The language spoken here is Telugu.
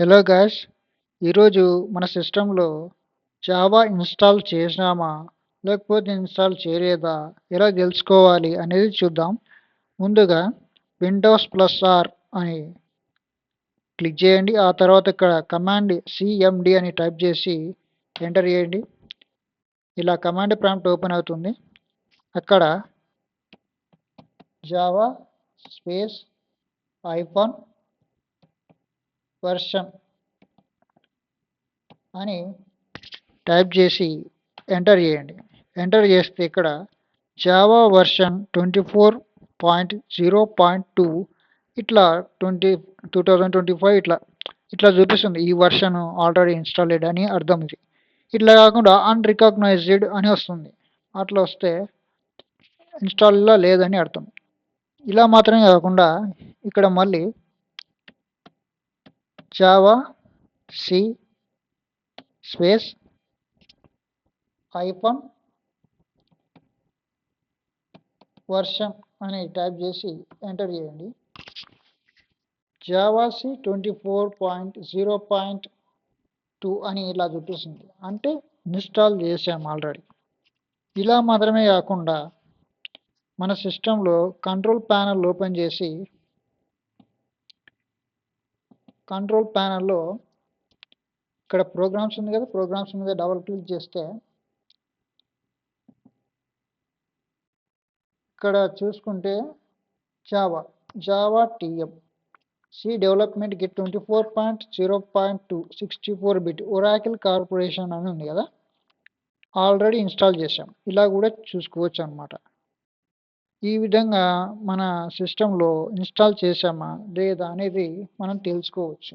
హలో గాయ్స్ ఈరోజు మన సిస్టంలో జావా ఇన్స్టాల్ చేసినామా? లేకపోతే ఇన్స్టాల్ చేయలేదా? ఎలా తెలుసుకోవాలి అనేది చూద్దాం. ముందుగా విండోస్ ప్లస్ ఆర్ అని క్లిక్ చేయండి. ఆ తర్వాత ఇక్కడ కమాండ్ సిఎండి అని టైప్ చేసి ఎంటర్ చేయండి. ఇలా కమాండ్ ప్రాంప్ట్ ఓపెన్ అవుతుంది. అక్కడ జావా స్పేస్ ఐఫోన్ వర్షన్ అని టైప్ చేసి ఎంటర్ చేయండి. ఎంటర్ చేస్తే ఇక్కడ Java version twenty four point zero point two ఇట్లా twenty two thousand twenty five ఇట్లా ఇట్లా చూపిస్తుంది. ఈ వర్షన్ ఆల్రెడీ ఇన్స్టాల్డ్ అని అర్థం ఇది. ఇట్లా కాకుండా అన్రికగ్నైజ్డ్ అని వస్తుంది. అట్లా వస్తే ఇన్స్టాల్లో లేదని అర్థం. ఇలా మాత్రమే కాకుండా ఇక్కడ మళ్ళీ Java C space hyphen version అని టైప్ చేసి ఎంటర్ చేయండి. Java C twenty four point zero point two అని ఇలా చూపిస్తుంది. అంటే ఇన్స్టాల్ చేసాం ఆల్రెడీ ఇలా మాత్రమే కాకుండా మన సిస్టంలో కంట్రోల్ ప్యానల్ ఓపెన్ చేసి కంట్రోల్ ప్యానల్లో ఇక్కడ ప్రోగ్రామ్స్ ఉంది కదా ప్రోగ్రామ్స్ మీద డబల్ క్లిక్ చేస్తే ఇక్కడ చూసుకుంటే Java Java TM C development kit twenty four point zero point two sixty four bit Oracle corporation అని ఉంది కదా. ఆల్రెడీ ఇన్స్టాల్ చేసాం ఇలా కూడా చూసుకోవచ్చు అనమాట ఈ విధంగా మన సిస్టంలో ఇన్స్టాల్ చేసామా లేదా అనేది మనం తెలుసుకోవచ్చు.